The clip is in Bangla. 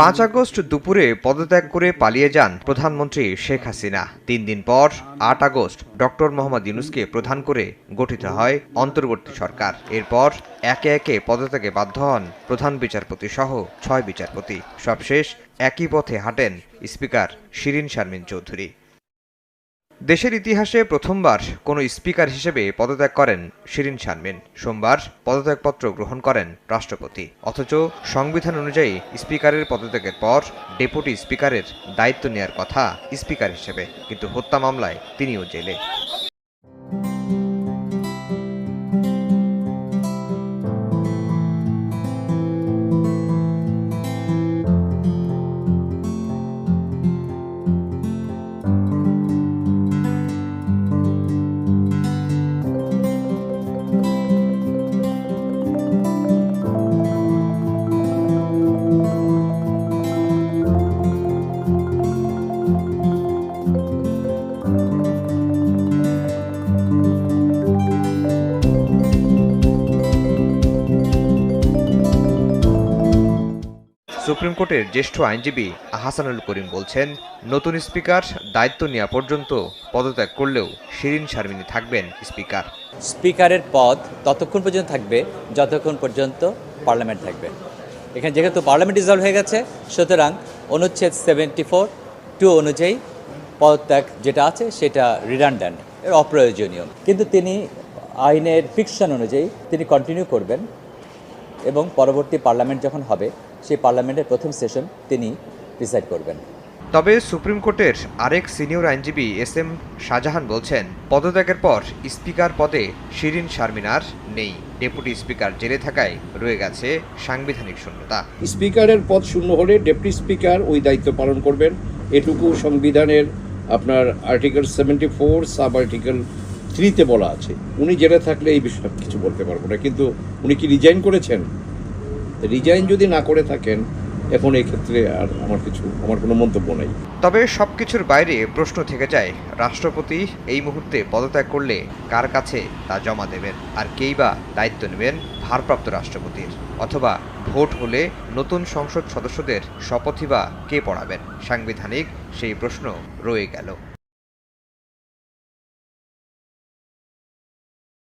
পাঁচ আগস্ট দুপুরে পদত্যাগ করে পালিয়ে যান প্রধানমন্ত্রী শেখ হাসিনা। তিন দিন পর, আট আগস্ট, ডক্টর মোহাম্মদ ইউনুসকে প্রধান করে গঠিত হয় অন্তর্বর্তী সরকার। এরপর একে একে পদত্যাগে বাধ্য হন প্রধান বিচারপতি সহ ছয় বিচারপতি। সবশেষ একই পথে হাঁটেন স্পিকার শিরিন শারমিন চৌধুরী। দেশের ইতিহাসে প্রথমবার কোনো স্পিকার হিসেবে পদত্যাগ করেন শিরিন শারমিন। সোমবার পদত্যাগপত্র গ্রহণ করেন রাষ্ট্রপতি। অথচ সংবিধান অনুযায়ী স্পিকারের পদত্যাগের পর ডেপুটি স্পিকারের দায়িত্ব নেয়ার কথা স্পিকার হিসেবে। কিন্তু হত্যা মামলায় তিনিও জেলে। সুপ্রিম কোর্টের জ্যেষ্ঠ আইনজীবী হাসানুল করিম বলছেন, নতুন স্পিকার দায়িত্ব নেওয়া পর্যন্ত পদত্যাগ করলেও শিরিন শারমিনী থাকবেন স্পিকার। স্পিকারের পদ ততক্ষণ পর্যন্ত থাকবে, যতক্ষণ পর্যন্ত পার্লামেন্ট থাকবে। এখানে যেহেতু পার্লামেন্ট রিজলভ হয়ে গেছে, সুতরাং অনুচ্ছেদ সেভেন্টি ফোর টু অনুযায়ী পদত্যাগ যেটা আছে সেটা রিডান্ডেন্ট, এর অপ্রয়োজনীয়। কিন্তু তিনি আইনের ফিকশন অনুযায়ী তিনি কন্টিনিউ করবেন এবং পরবর্তী পার্লামেন্ট যখন হবে সেই পার্লামেন্টের প্রথম সেশন তিনি ডিসাইড করবেন। তবে সুপ্রিম কোর্টের আরেক সিনিয়র আইনজীবী এস এম শাহজাহান বলছেন পদত্যাগের পর স্পিকার পদে শিরিন শারমিনার নেই। ডেপুটি স্পিকার জেলে থাকায় রয়ে গেছে সাংবিধানিক শূন্যতা। স্পিকারের পদ শূন্য হলে ডেপুটি স্পিকার ওই দায়িত্ব পালন করবেন। এটুকু সংবিধানের আপনার article seventy four sub article থ্রিতে বলা আছে। উনি জেলে থাকলে এই বিষয়ে কিছু বলতে পারব না। কিন্তু উনি কি রিজাইন করেছেন? রিজাইন যদি না করে থাকেন, এখন ক্ষেত্রে আর আমার কিছু, আমার কোনো মন্তব্য নেই। তবে সব কিছুর বাইরে প্রশ্ন থেকে যায়, রাষ্ট্রপতি এই মুহূর্তে পদত্যাগ করলে কার কাছে তা জমা দেবেন? আর কেই বা দায়িত্ব নেবেন ভারপ্রাপ্ত রাষ্ট্রপতির? অথবা ভোট হলে নতুন সংসদ সদস্যদের শপথই বা কে পড়াবেন? সাংবিধানিক সেই প্রশ্ন রয়ে গেল।